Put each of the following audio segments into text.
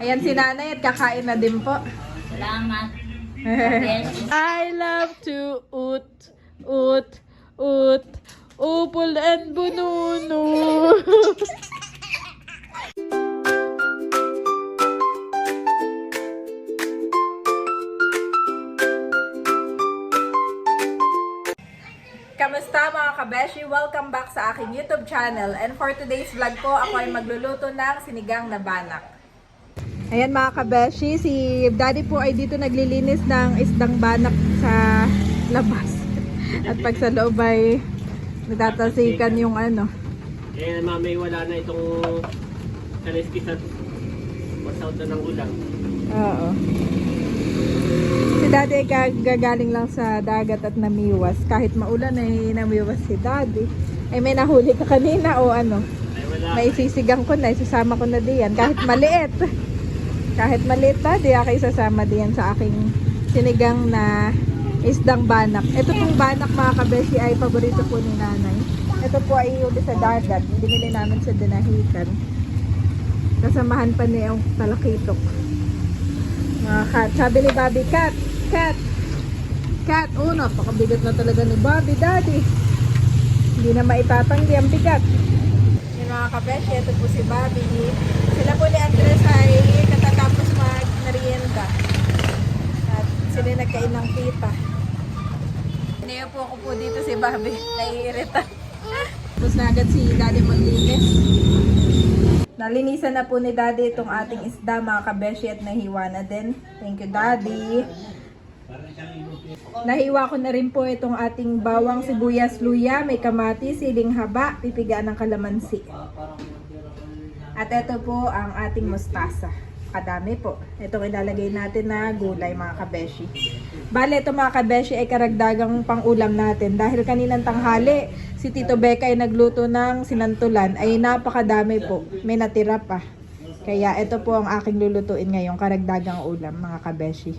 Ayan si nanay at kakain na din po. Salamat. I love to oot, oot, oot, upol and bununo. Kamusta mga kabeshi? Welcome back sa aking YouTube channel. And for today's vlog po, ako ay magluluto ng sinigang na banak. Ayan mga kabeshi, si daddy po ay dito naglilinis ng isdang banak sa labas. At pag sa loob ay nagtatalsikan yung ano. Eh, mamay wala na itong kaliskis at masout na ng ulang. Oo. Si daddy ay gagaling lang sa dagat at namiwas. Kahit maulan ay namiwas si daddy. Ay may nahuli ka kanina o ano? Ay, wala. May sisigang ko na, isasama ko na diyan. Kahit maliit. Kahit maliit daddy, ako isasama diyan sa aking sinigang na isdang banak. Ito pong banak mga kabeshi ay paborito po ni nanay. Ito po ay huli sa dagat. Binili namin sa dinahikan. Kasamahan pa niya yung talakitok. Mga cat. Sabi ni Bobby, cat, cat, cat. Oh, napakabigat na talaga ni Bobby, daddy. Hindi na maitatanggi ang bigat. Yung mga kabeshi, ito po si Bobby. Sila po ni Andres ay katatapos mag-merienda. At sila nagkain ng tita. Niyo po ako po dito si Bobby. Naiirita. Tapos na agad si Daddy maglinis. Nalinisan na po ni Daddy itong ating isda mga kabeshi at nahiwa na din. Thank you Daddy. Nahiwa ko na rin po itong ating bawang sibuyas luya, may kamati, siling haba, pipigaan ng kalamansi. At ito po ang ating mustasa. Kadami po. Itong ilalagay natin na gulay mga kabeshi. Bale, ito mga kabeshi ay karagdagang pangulam natin. Dahil kaninang tanghali, si Tito Becca ay nagluto ng sinantulan. Ay napakadami po. May natira pa. Kaya ito po ang aking lulutuin ngayong karagdagang ulam mga kabeshi.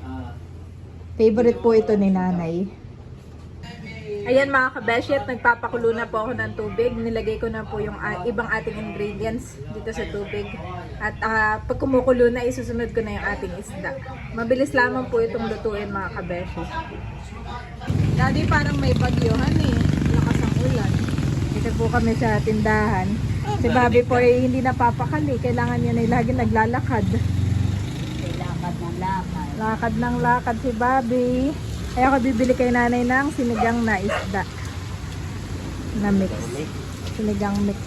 Favorite po ito ni nanay. Ayan mga kabeshi at nagpapakulo na po ako ng tubig. Nilagay ko na po yung ah, ibang ating ingredients dito sa tubig. At ah, pag kumukulo na, isusunod ko na yung ating isda. Mabilis lamang po itong lutuin mga kabeshi. Daddy parang may bagyohan eh. Lakas ang ulan. Dito po kami sa tindahan. Si Bobby po ay hindi napapakali. Kailangan niya na lagi naglalakad. Lakad ng lakad. Lakad ng lakad si Bobby. Ay ako bibili kay nanay ng sinigang na isda. Na mix. Sinigang mix.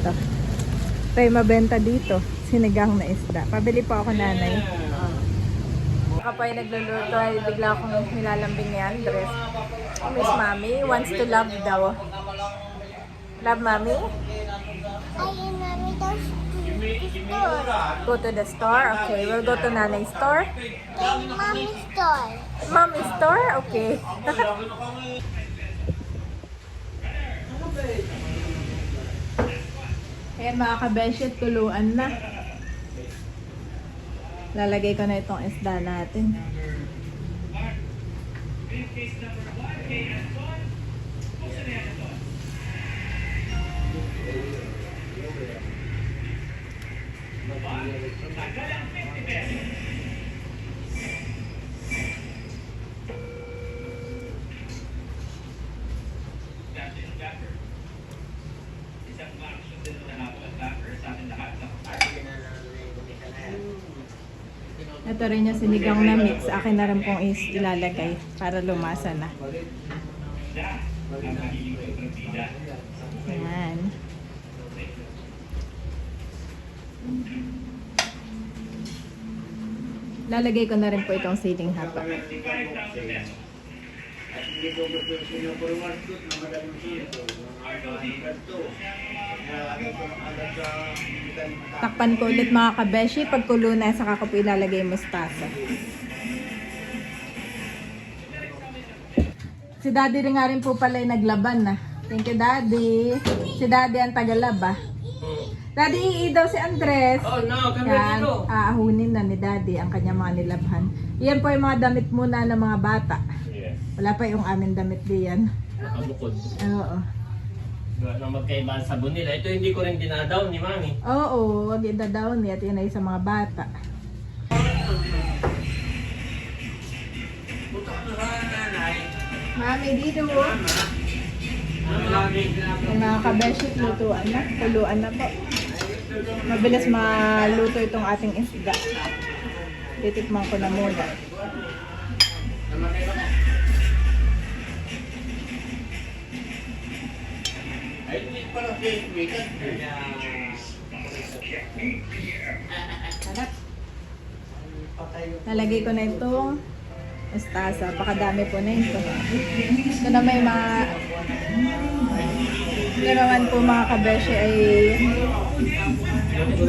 Ito. Ito ay mabenta dito. Sinigang na isda. Pabili po ako nanay. Ay nagluluto ay bigla akong nilalambing ni Andres. Miss Mommy wants to love daw. Love Mommy? Ayun, mami, daw. Go to the store? Okay, we'll go to nanay store. Mommy store. Mommy store? Okay. Ayan mga kabeshi, tuluan na. Lalagay ko na itong isda natin. Ito rin yung sinigang na mix. Akin na rin pong is ilalagay para lumasa na. Ayan. Lalagay ko na rin po itong siling haba. Takpan ko ulit mga kabeshi. Pag kulo na, saka ko po ilalagay yung mustasa. Si daddy rin nga rin po pala yung naglaban na. Thank you daddy. Si daddy ang tagalaba. Daddy, ii daw si Andres. Oh no, kami Yan, dito. aahunin na ni daddy ang kanya mga nilabhan. Yan po yung mga damit muna ng mga bata. Yes, Wala pa yung amin damit diyan. nakabukod. Oo. Gawa ng magkaiba sabon nila. Ito hindi ko rin dinadaw ni Mami. Oo, wag idadaw niya. At yan ay sa mga bata. Mami, dito mo. Yung mga kabeshit, lutuan na. Tuluan na po. Mabilis maluto itong ating isda. Titikman ko na muna. Sarap. Nalagay ko na itong mustasa. Pakadami po na ito. Ito na may mga... Ito naman po mga kabeshi ay Ito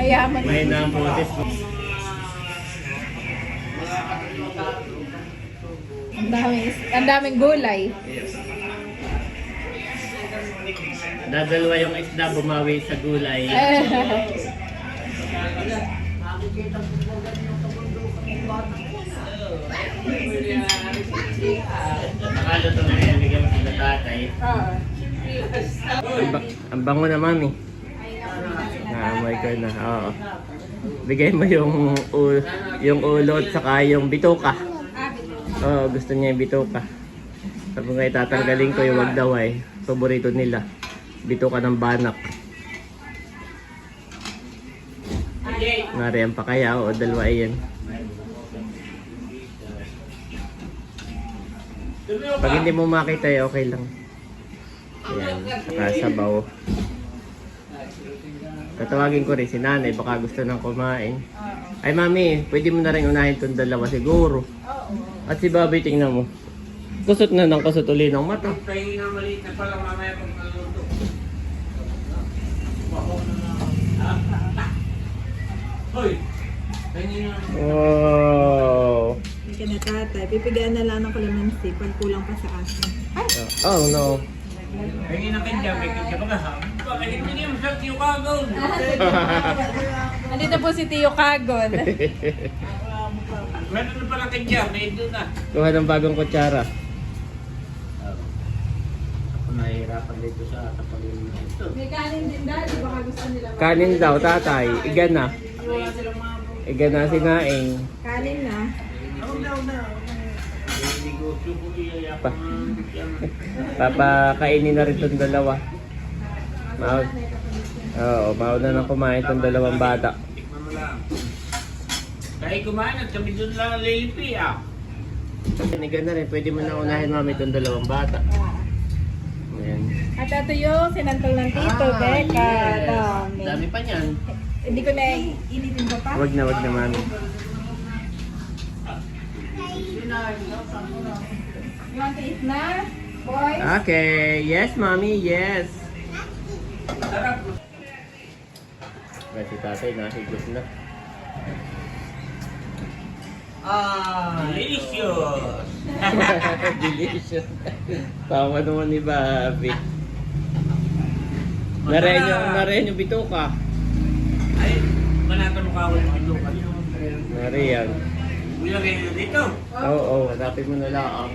hayaman. May na ang boses ko. Ang daming, ang daming gulay. Dadalwa yung isda bumawi sa gulay. Nakaluto na yan. Bigyan mo sila tatay. Ang, ba- ang bango na mami. Ah, my na. Oo. Bigay mo yung yung ulo at saka yung bituka. Oo, gusto niya yung bituka. Sabi nga tatanggalin ko yung wag daw ay. Paborito nila. Bituka ng banak. Nariyan pa kaya o dalawa yan. Pag hindi mo makita eh, okay lang. Ayan, saka sabaw. Tatawagin ko rin si nanay, baka gusto nang kumain. Ay mami, pwede mo na rin unahin itong dalawa siguro. At si Bobby, tingnan mo. Kusot na ng kusot uli ng mata. Wow! Hindi ka na tatay. Pipigaan na lang ng kalamansi pag kulang pa sa asin. Ay! Oh no. Andito po si Tio Kagon. Meron na pala kanya, may doon na. Kuha ng bagong kutsara. Ako nahihirapan dito sa tapalin na ito. May kanin din dali. Baka gusto nila. Kanin daw, tatay. Iga na. Iga na sinaing. Kanin na. Pa. Papakainin na rin itong dalawa. Mau Oo, mauna nang kumain itong dalawang bata. Kahit kumain at kami doon lang lilipi ah. Iga na rin, pwede mo na unahin mami itong dalawang bata. Ayan. At ito yung sinantol ng Tito, Becca. Dami. Dami pa niyan. Hindi ko na initin pa pa. Wag na, wag na mami. You want to eat na? Boy? Okay, yes mommy, yes. Ay, si tatay nahigot na. Ah, delicious. Delicious. Tawa naman ni Bobby. Narayan yung, narayan yung bituka. Ay, manatan mo ka ako ng ito. Narayan. Kuya rin dito. Oo, oh, hanapin mo na lang.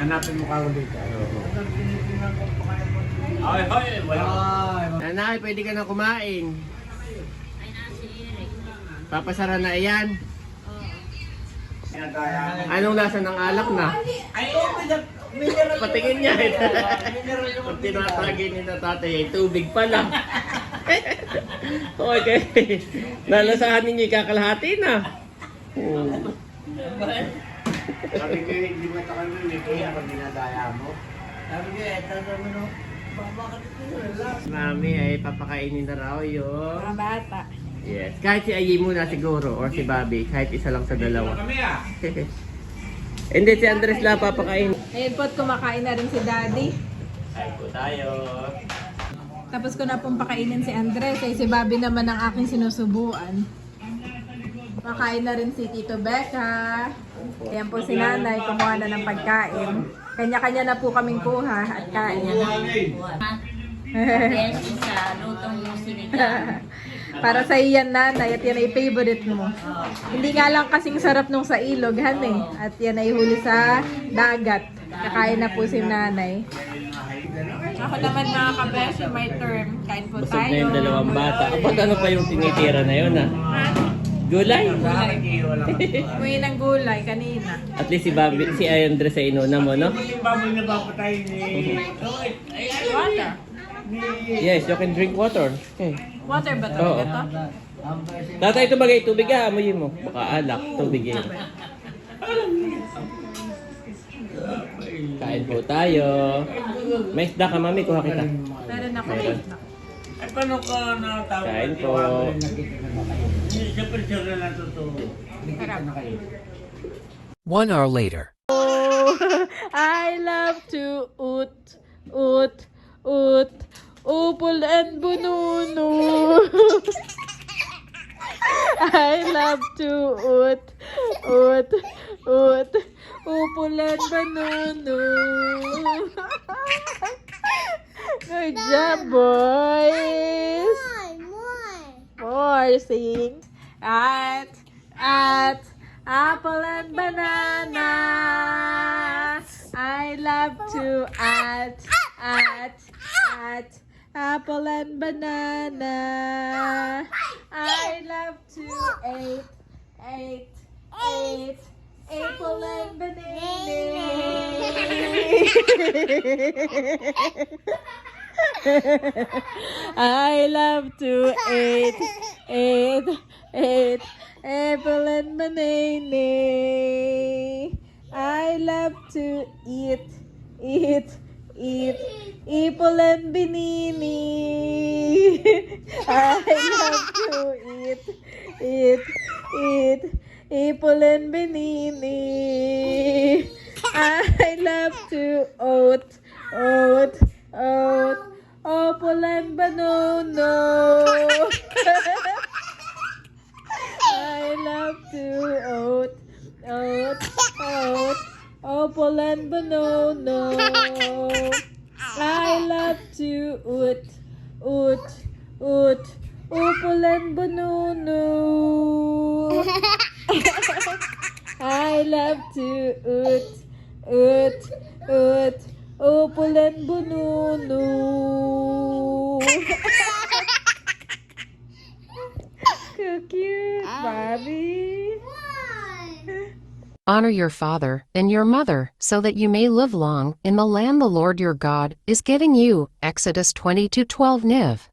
Hanapin mo ka ako dito. Oo. Ay, ay, wala. Nanay, pwede ka na kumain. Ay, nasi Eric. Papasara na iyan. Anong lasa ng alak na? Ay, oh, dara- Patingin niya. Mineral yung Pag tinatagin ni na tatay, ay tubig pa lang. okay. Nalasahan ninyo ikakalahati na. Hmm. Sabi ko, hindi mo takan mo, may kuya pag dinadaya mo. Sabi ko, eto na mo, Mami ay papakainin na raw yung... Mga bata. Yes. Kahit si Ayi muna siguro or si Bobby. Kahit isa lang sa dalawa. kami ah. Hindi, si Andres lang papakain. Ayun po, kumakain na rin si Daddy. Ay po tayo. Tapos ko na pong pakainin si Andres. Eh, si Bobby naman ang aking sinusubuan. Makain na rin si Tito Becca. Ayan po si Nanay, kumuha na ng pagkain. Kanya-kanya na po kaming kuha at kain. Yes, isa, lutong sinigang. Para sa iyan nanay at yan ay favorite mo. Hindi nga lang kasing sarap nung sa ilog, han eh. At yan ay huli sa dagat. Kakain na po si nanay. Ako naman mga kabeshi, my term. Kain po Busog na yung dalawang bata. Kapag ano pa yung tinitira na yun ah. Gulay. Kumain ng gulay kanina. At least si Bobby, si Andres ay inuna mo, no? Yung baboy na papatay ni... Water. Yes, you can drink water. Okay. Water ba Oo. talaga to? Tatay, tumagay tubig ha, amoyin mo. Baka alak, tubig yun. Kain po tayo. May isda ka, mami, kuha kita. Meron ako. Meron. Ay, paano ka natawag? Kain po. Hindi siya persona na totoo. One hour later. I love to oot, oot, oot, upol and bununu. I love to oot, oot, oot, upol and bununu. Good job, boys. More, sing. At, at, apple and banana. I love to at, at, at, apple and banana. I love to eat, eat, eat, apple and banana. I love to eat, eat, eat apple and banana. I love to eat, eat, eat apple and banana. I love to eat, eat, eat apple and banana. I love to oat, oat, oat, apple and banana. I love to oat, oat, oat, apple and banana. I love to oat, oat, oat, apple and banana. I love to oot, oot, oot, apple and banana. so cute, Bobby. Honor your father and your mother, so that you may live long in the land the Lord your God is giving you. Exodus 22:12 Niv.